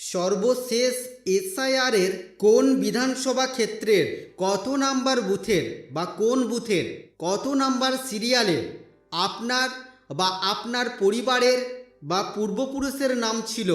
সর্বশেষ এসআইআরের কোন বিধানসভা ক্ষেত্রের, কত নাম্বার বুথের বা কোন বুথের, কত নাম্বার সিরিয়ালের, আপনার বা আপনার পরিবারের বা পূর্বপুরুষের নাম ছিল?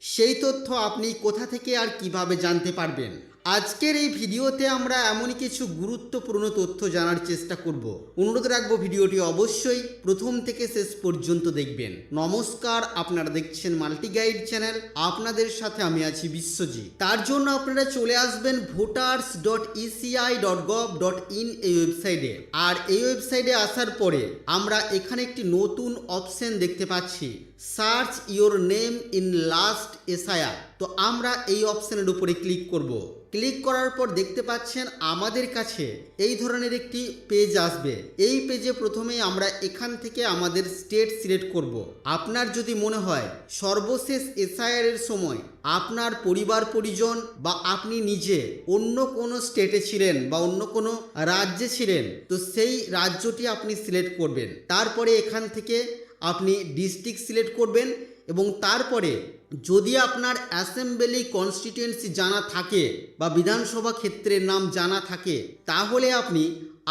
সেই তথ্য আপনি কোথা থেকে আর কীভাবে জানতে পারবেন? আজকের এই ভিডিওতে আমরা এমনই কিছু গুরুত্বপূর্ণ তথ্য জানার চেষ্টা করব। অনুরোধ রাখব ভিডিওটি অবশ্যই প্রথম থেকে শেষ পর্যন্ত দেখবেন। নমস্কার, আপনারা দেখছেন মাল্টি গাইড চ্যানেল। আপনাদের সাথে আমি আছি বিশ্বজিৎ। তার জন্য আপনারা চলে আসবেন voters dot ECI dot gov dot in এই ওয়েবসাইটে। আর এই ওয়েবসাইটে আসার পরে আমরা এখানে একটি নতুন অপশন দেখতে পাচ্ছি। Search your name in last SIR. তো আমরা এই অপশানের উপরে ক্লিক করব। ক্লিক করার পর দেখতে পাচ্ছেন আমাদের কাছে এই ধরনের একটি পেজ আসবে। এই পেজে প্রথমে আমরা এখান থেকে আমাদের স্টেট সিলেক্ট করব। আপনার যদি মনে হয় সর্বশেষ এসআইআর এর সময় আপনার পরিবার পরিজন বা আপনি নিজে অন্য কোনো স্টেটে ছিলেন বা অন্য কোনো রাজ্যে ছিলেন, তো সেই রাজ্যটি আপনি সিলেক্ট করবেন। তারপরে এখান থেকে আপনি ডিস্ট্রিক্ট সিলেক্ট করবেন। এবং তারপরে যদি আপনার অ্যাসেম্বলি কনস্টিটিউয়েন্সি জানা থাকে বা বিধানসভা ক্ষেত্রের নাম জানা থাকে, তাহলে আপনি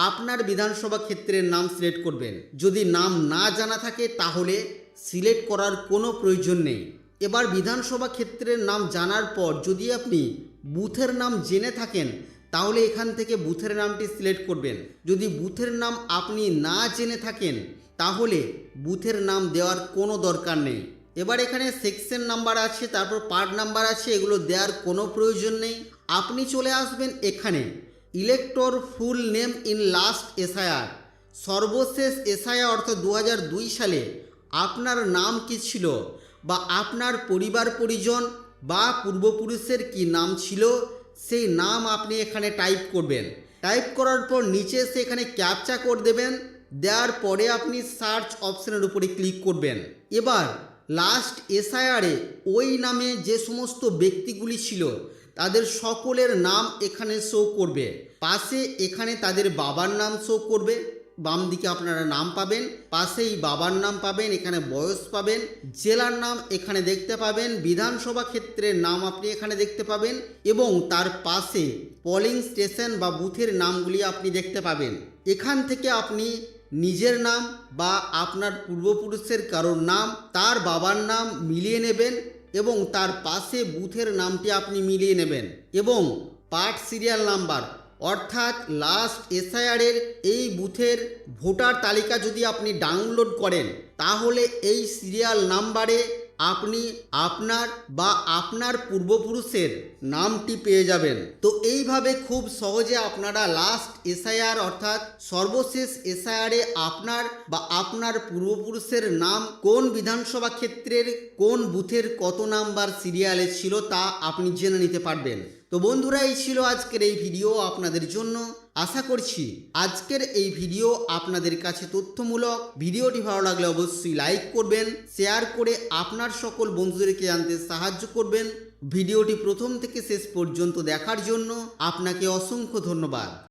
আপনার বিধানসভা ক্ষেত্রের নাম সিলেক্ট করবেন। যদি নাম না জানা থাকে, তাহলে সিলেক্ট করার কোনো প্রয়োজন নেই। এবার বিধানসভা ক্ষেত্রের নাম জানার পর যদি আপনি বুথের নাম জেনে থাকেন, তাহলে এখান থেকে বুথের নামটি সিলেক্ট করবেন। যদি বুথের নাম আপনি না জেনে থাকেন, তাহলে বুথের নাম দেওয়ার কোনো দরকার নেই। এবার এখানে সেকশন নাম্বার আছে, তারপর পার্ট নাম্বার আছে, এগুলো দেওয়ার কোনো প্রয়োজন নেই। আপনি চলে আসবেন এখানে। Elector full name in last SIR সর্বশেষ এসআইআর অর্থাৎ দু হাজার দুই সালে আপনার নাম কি ছিল? বা আপনার পরিবার পরিজন বা পূর্বপুরুষের কি নাম ছিল? সেই নাম আপনি এখানে টাইপ করবেন। টাইপ করার পর নিচে এসে এখানে ক্যাপচা কোড দেবেন। দেওয়ার পরে আপনি সার্চ অপশনের উপরে ক্লিক করবেন। এবার লাস্ট এসআইআরে ওই নামে যে সমস্ত ব্যক্তিগুলি ছিল, তাদের সকলের নাম এখানে শো করবে। পাশে এখানে তাদের বাবার নাম শো করবে। বাম দিকে আপনারা নাম পাবেন, পাশেই বাবার নাম পাবেন, এখানে বয়স পাবেন, জেলার নাম এখানে দেখতে পাবেন, বিধানসভা ক্ষেত্রের নাম আপনি এখানে দেখতে পাবেন, এবং তার পাশে পোলিং স্টেশন বা বুথের নামগুলি আপনি দেখতে পাবেন। এখান থেকে আপনি নিজের নাম বা আপনার পূর্বপুরুষের কারোর নাম, তার বাবার নাম মিলিয়ে নেবেন এবং তার পাশে বুথের নামটি আপনি মিলিয়ে নেবেন এবং পার্ট সিরিয়াল নাম্বার, অর্থাৎ লাস্ট এসআইআরের এই বুথের ভোটার তালিকা যদি আপনি ডাউনলোড করেন, তাহলে এই সিরিয়াল নাম্বারে আপনি আপনার বা আপনার পূর্বপুরুষের নামটি পেয়ে যাবেন। তো এইভাবে খুব সহজে আপনারা লাস্ট এসআইআর অর্থাৎ সর্বশেষ এসআইআরে আপনার বা আপনার পূর্বপুরুষের নাম কোন বিধানসভা ক্ষেত্রের, কোন বুথের, কত নাম্বার সিরিয়ালে ছিল তা আপনি জেনে নিতে পারবেন। তো বন্ধুরা, এই ছিল আজকের এই ভিডিও আপনাদের জন্য। আশা করছি আজকের এই ভিডিও আপনাদের কাছে তথ্যমূলক। ভিডিওটি ভালো লাগলে অবশ্যই লাইক করবেন, শেয়ার করে আপনার সকল বন্ধুদেরকে জানতে সাহায্য করবেন। ভিডিওটি প্রথম থেকে শেষ পর্যন্ত দেখার জন্য আপনাকে অসংখ্য ধন্যবাদ।